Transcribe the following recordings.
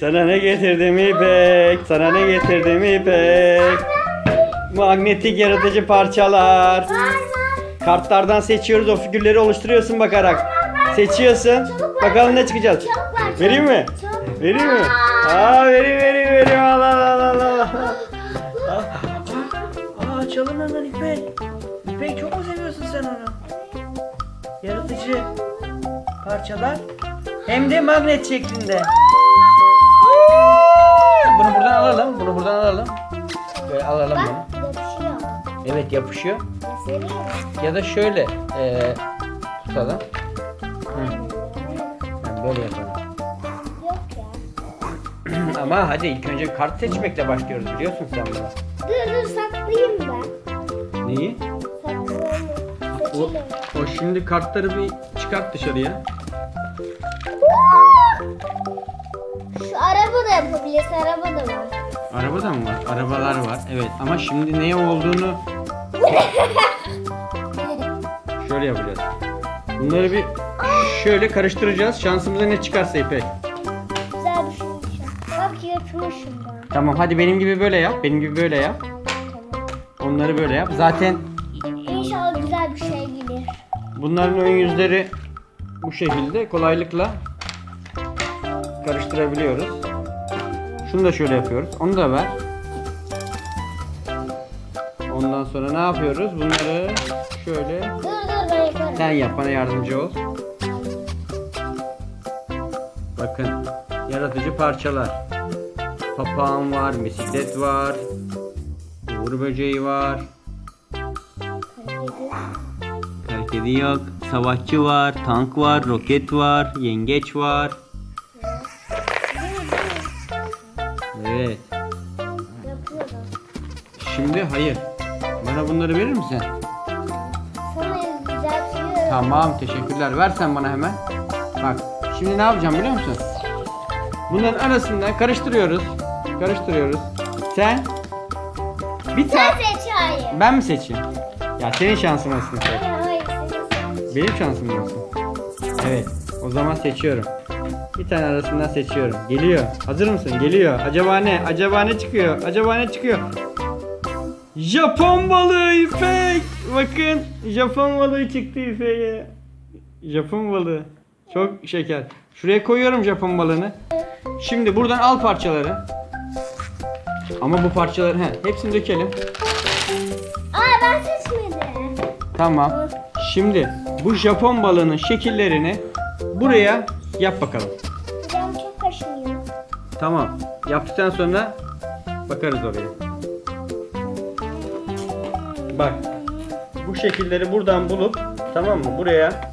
Sana ne getirdim İpek? Sana ne getirdim İpek? Magnetik yaratıcı parçalar. Kartlardan seçiyoruz o figürleri oluşturuyorsun bakarak. Seçiyorsun. Bakalım ne çıkacak. Vereyim mi? Vereyim mi? Aa vereyim vereyim vereyim. Al al al al. Aa açalım hemen İpek. İpek çok mu seviyorsun sen onu? Yaratıcı parçalar. Hem de magnet şeklinde. Alalım. Bunu buradan alalım. Böyle alalım bunu. Bak yapışıyor. Evet yapışıyor. Göstereyim mi? Ya da şöyle eee tutalım. Hı. Yani böyle yapalım. Yok ya. Ama hadi ilk önce kart seçmekle başlıyoruz biliyorsun sen bunu. Dur dur saklayayım ben. Neyi? Saklayayım. O, Seçelim. o şimdi kartları bir çıkart dışarıya. Da yapabilirsin. Araba da var. Araba da mı var? Arabalar var. Evet ama şimdi ne olduğunu şöyle yapacağız. Bunları bir şöyle karıştıracağız. Şansımıza ne çıkarsa İpek. Güzel bir şeymiş. Bak yırtmışım ben. Tamam hadi benim gibi böyle yap. Benim gibi böyle yap. Tamam. Onları böyle yap. Zaten İnşallah güzel bir şey gelir. bunların ön yüzleri bu şekilde kolaylıkla karıştırabiliyoruz. Şunu da şöyle yapıyoruz. Onu da ver. Ondan sonra ne yapıyoruz? Bunları şöyle Dur dur ben yaparım. Sen yap bana yardımcı ol. Bakın yaratıcı parçalar. Papağan var, bisiklet var, uğur böceği var, kedi yok, savaşçı var, tank var, roket var, yengeç var. Şimdi hayır. Bana bunları verir misin? Sana düzeltiyorum. Tamam teşekkürler. Ver sen bana hemen. Bak şimdi ne yapacağım biliyor musun? Bunların arasında karıştırıyoruz. Karıştırıyoruz. Sen bir Sen tane seç hayır. ben mi seçeyim? Ya senin şansın olsun. Hayır hayır sen seç. Benim şansım olsun. Evet. O zaman seçiyorum. Bir tane arasından seçiyorum. Geliyor. Hazır mısın? Geliyor. Acaba ne? Acaba ne çıkıyor? Acaba ne çıkıyor? Japon balığı İpek. Bakın Japon balığı çıktı İpek'e. Japon balığı. Çok şeker. Şuraya koyuyorum Japon balığını. Şimdi buradan al parçaları. Ama bu parçaları he, hepsini dökelim. Aa ben seçmedim. Tamam. Şimdi bu Japon balığının şekillerini buraya yap bakalım. Canım çok kaşınıyor. Tamam. Yaptıktan sonra bakarız oraya. Bak. Bu şekilleri buradan bulup tamam mı? Buraya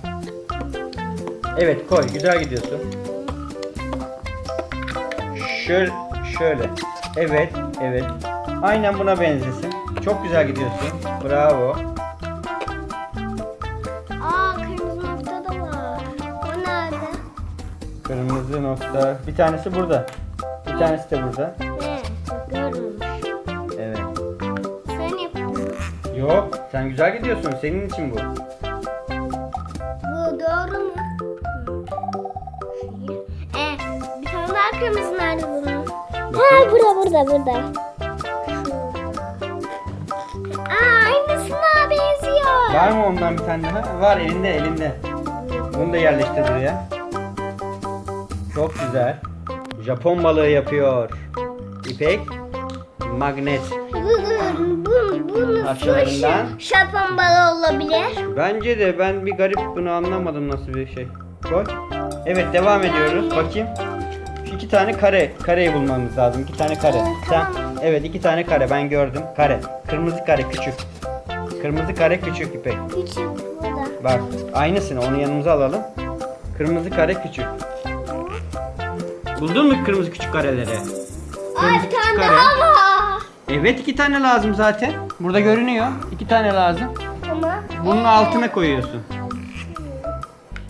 Evet koy. Güzel gidiyorsun. Şöyle şöyle. Evet, evet. Aynen buna benzesin. Çok güzel gidiyorsun. Bravo. Aa kırmızı nokta da var. O nerede? Kırmızı nokta. Bir tanesi burada. Bir tanesi de burada. Yok, sen güzel gidiyorsun. Senin için bu. Bu doğru mu? Hı. E, bir tane daha kırmızı nerede bunun? Ha burada burada burada. Aa aynısına benziyor. Var mı ondan bir tane daha? Var elinde elinde. Bunu da yerleştir buraya. Çok güzel. Japon balığı yapıyor. İpek magnet. Bu, bu, bu, bu nasıl Parçalarından. şapon balı olabilir? Bence de ben bir garip bunu anlamadım nasıl bir şey. Koy. Evet devam ediyoruz. Bakayım. Şu iki tane kare. Kareyi bulmamız lazım. İki tane kare. Sen evet iki tane kare ben gördüm. Kare. Kırmızı kare küçük. Kırmızı kare küçük İpek. Küçük burada. Bak aynısını onu yanımıza alalım. Kırmızı kare küçük. Buldun mu kırmızı küçük kareleri? Kırmızı bir küçük tane kare. daha var. Evet iki tane lazım zaten. Burada görünüyor. İki tane lazım. Tamam. Bunun altına koyuyorsun.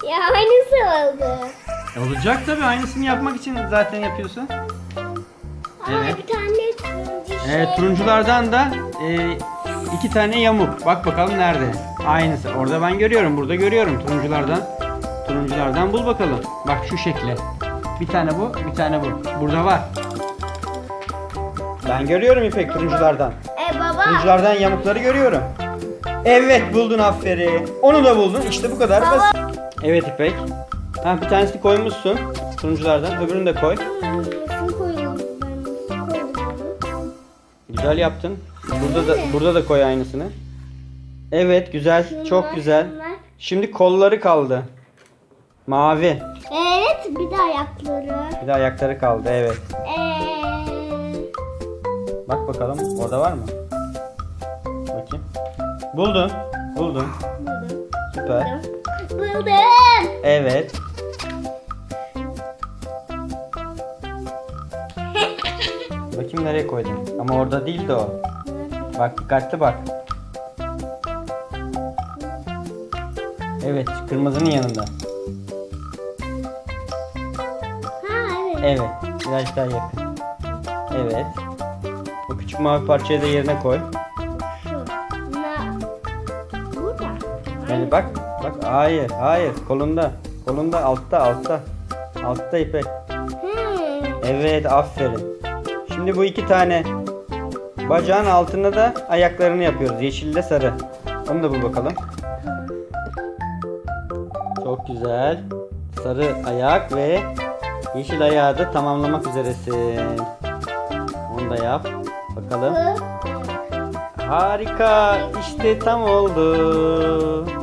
Ya aynısı oldu. E, olacak tabii aynısını yapmak için zaten yapıyorsun. Aa Evet. bir tane turuncu şey. Evet turunculardan da e, iki tane yamuk. Bak bakalım nerede? Aynısı. Orada ben görüyorum. Burada görüyorum turunculardan. Turunculardan bul bakalım. Bak şu şekle. Bir tane bu, bir tane bu. Burada var. Ben görüyorum İpek turunculardan. Turunculardan yamukları görüyorum. Evet buldun aferin. Onu da buldun. İşte bu kadar basit. Evet İpek. Ha bir tanesini koymuşsun turunculardan. Öbürünü de koy. Güzel yaptın. Burada da burada da koy aynısını. Evet güzel. Çok güzel. Şimdi kolları kaldı. Mavi. Evet bir de ayakları. Bir de ayakları kaldı. Evet. Bak bakalım orada var mı? Bakayım. Buldun. Buldun. Buldum. Süper. Buldum. Evet. Bakayım nereye koydun? Ama orada değildi o. Bak dikkatli bak. Evet, kırmızının yanında. Ha evet. Evet, biraz daha yakın. Evet. O küçük mavi parçayı da yerine koy. Yani bak, bak hayır, hayır, kolunda. Kolunda altta, altta. Altta ipek. Hmm. Evet, aferin. Şimdi bu iki tane bacağın altına da ayaklarını yapıyoruz. Yeşille sarı. Onu da bul bakalım. Çok güzel. Sarı ayak ve yeşil ayağı da tamamlamak üzeresin. Onu da yap. Bakalım. Harika. İşte tam oldu.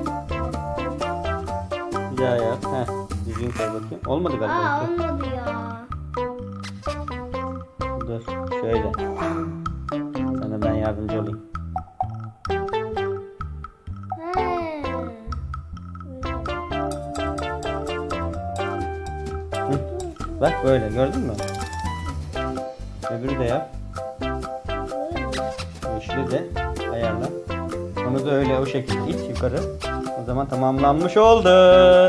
Düzgün koy bakayım. Olmadı Aa galiba. Dur. olmadı ya. Dur. Şöyle. Sana ben yardımcı olayım. Hı. Bak böyle gördün mü? Öbürü de yap. Yeşili de ayarla. Onu da öyle o şekilde it yukarı. O zaman tamamlanmış oldu.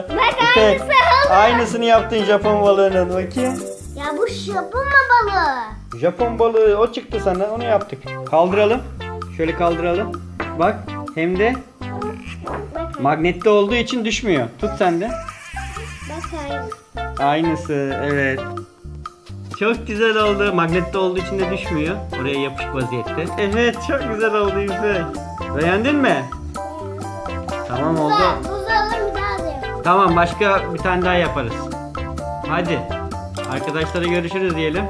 Bak İpek. Aynısını yaptın Japon balığının bakayım. Ya bu şapırma balığı. Japon balığı o çıktı sana onu yaptık. Kaldıralım. Şöyle kaldıralım. Bak hem de magnetli olduğu için düşmüyor. Tut sen de. bak aynısı. Evet. Çok güzel oldu. Magnetli olduğu için de düşmüyor. Oraya yapışık vaziyette. Evet çok güzel oldu İpek. Beğendin mi? Tamam oldu. Güzel. Tamam başka bir tane daha yaparız. Hadi. Arkadaşlara görüşürüz diyelim.